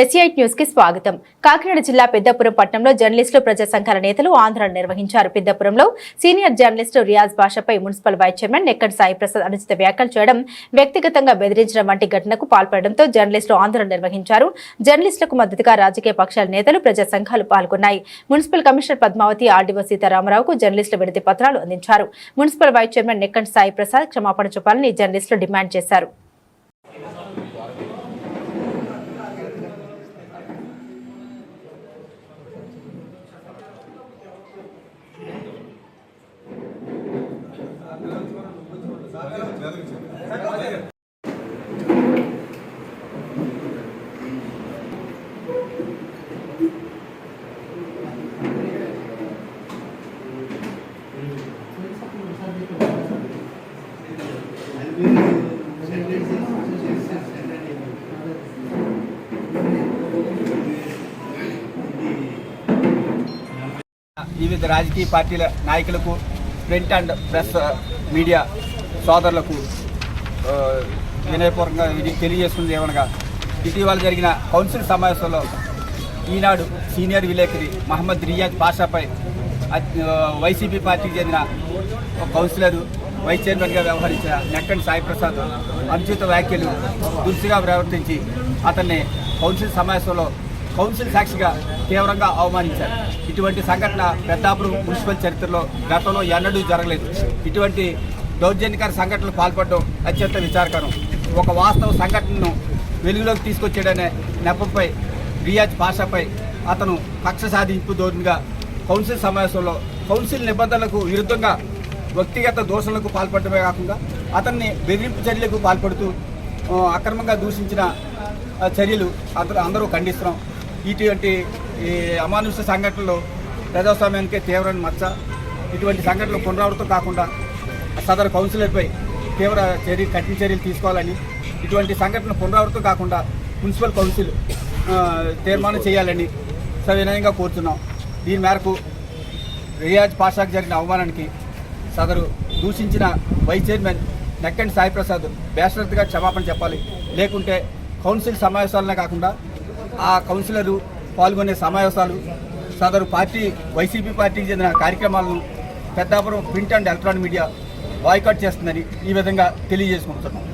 ఎస్ఐట్ న్యూస్కి స్వాగతం. కాకినాడ జిల్లా పెద్దపురం పట్టణంలో జర్నలిస్టులు ప్రజా సంఘాల నేతలు ఆందోళన నిర్వహించారు. పెద్దపురంలో సీనియర్ జర్నలిస్టు రియాజ్ భాషపై municipal vice chairman Nekkanti Sai Prasad అనుచిత వ్యాఖ్యలు చేయడం వ్యక్తిగతంగా బెదిరించడం వంటి ఘటనకు పాల్పడడంతో జర్నలిస్టులు ఆందోళన నిర్వహించారు. జర్నలిస్టులకు మద్దతుగా రాజకీయ పక్షాల నేతలు ప్రజా సంఘాలు పాల్గొన్నాయి. మున్సిపల్ కమిషనర్ పద్మావతి ఆర్డీఓ సీతారామరావుకు జర్నలిస్టుల విడతి పత్రాలు అందించారు. Municipal vice chairman Nekkanti Sai Prasad క్షమాపణ చూపాలని జర్నలిస్టులు డిమాండ్ చేశారు. వివిధ రాజకీయ పార్టీల నాయకులకు ప్రింట్ అండ్ ప్రెస్ మీడియా సోదరులకు వినయపూర్వకంగా తెలియజేస్తుంది ఏమనగా ఇటీవల జరిగిన కౌన్సిల్ సమావేశంలో ఈనాడు సీనియర్ విలేకరి మహమ్మద్ రియాజ్ పాషాపై వైసీపీ పార్టీకి చెందిన కౌన్సిలర్ వైస్ చైర్మన్గా వ్యవహరించిన నెక్కండి సాయి ప్రసాద్ అనుచిత వ్యాఖ్యలు దురుసుగా ప్రవర్తించి అతన్ని కౌన్సిల్ సమావేశంలో కౌన్సిల్ సాక్షిగా తీవ్రంగా అవమానించారు. ఇటువంటి సంఘటన పెద్దాపురం మున్సిపల్ చరిత్రలో గతంలో ఎన్నడూ జరగలేదు. ఇటువంటి దౌర్జన్యకర సంఘటనలు పాల్పడడం అత్యంత విచారకరం. ఒక వాస్తవ సంఘటనను వెలుగులోకి తీసుకొచ్చాడనే నెపంపై రియాజ్ పాషాపై అతను కక్ష సాధింపు ధోరణిగా కౌన్సిల్ సమావేశంలో కౌన్సిల్ నిబంధనలకు విరుద్ధంగా వ్యక్తిగత దోషణలకు పాల్పడమే కాకుండా అతన్ని బెదిరింపు చర్యలకు పాల్పడుతూ అక్రమంగా దూషించిన చర్యలు అందరూ అందరూ ఖండిస్తున్నాం. ఇటువంటి ఈ అమానుష సంఘటనలు ప్రజాస్వామ్యానికి తీవ్రమైన మచ్చ. ఇటువంటి సంఘటనలు పునరావృతం కాకుండా సదరు కౌన్సిలర్పై తీవ్ర చర్య కఠిన చర్యలు తీసుకోవాలని ఇటువంటి సంఘటనలు పునరావృతం కాకుండా మున్సిపల్ కౌన్సిల్ తీర్మానం చేయాలని సవినయంగా కోరుతున్నాం. దీని మేరకు రియాజ్ పాషాకు జరిగిన అవమానానికి సదరు దూషించిన వైస్ చైర్మన్ నెక్కండి సాయి ప్రసాద్ బేషరతుగా క్షమాపణ చెప్పాలి. లేకుంటే కౌన్సిల్ సమావేశాలనే కాకుండా ఆ కౌన్సిలరు పాల్గొనే సమావేశాలు సదరు పార్టీ వైసీపీ పార్టీకి చెందిన కార్యక్రమాలను Peddapuram print and electronic media boycott చేస్తుందని ఈ విధంగా తెలియజేసుకుంటున్నాం.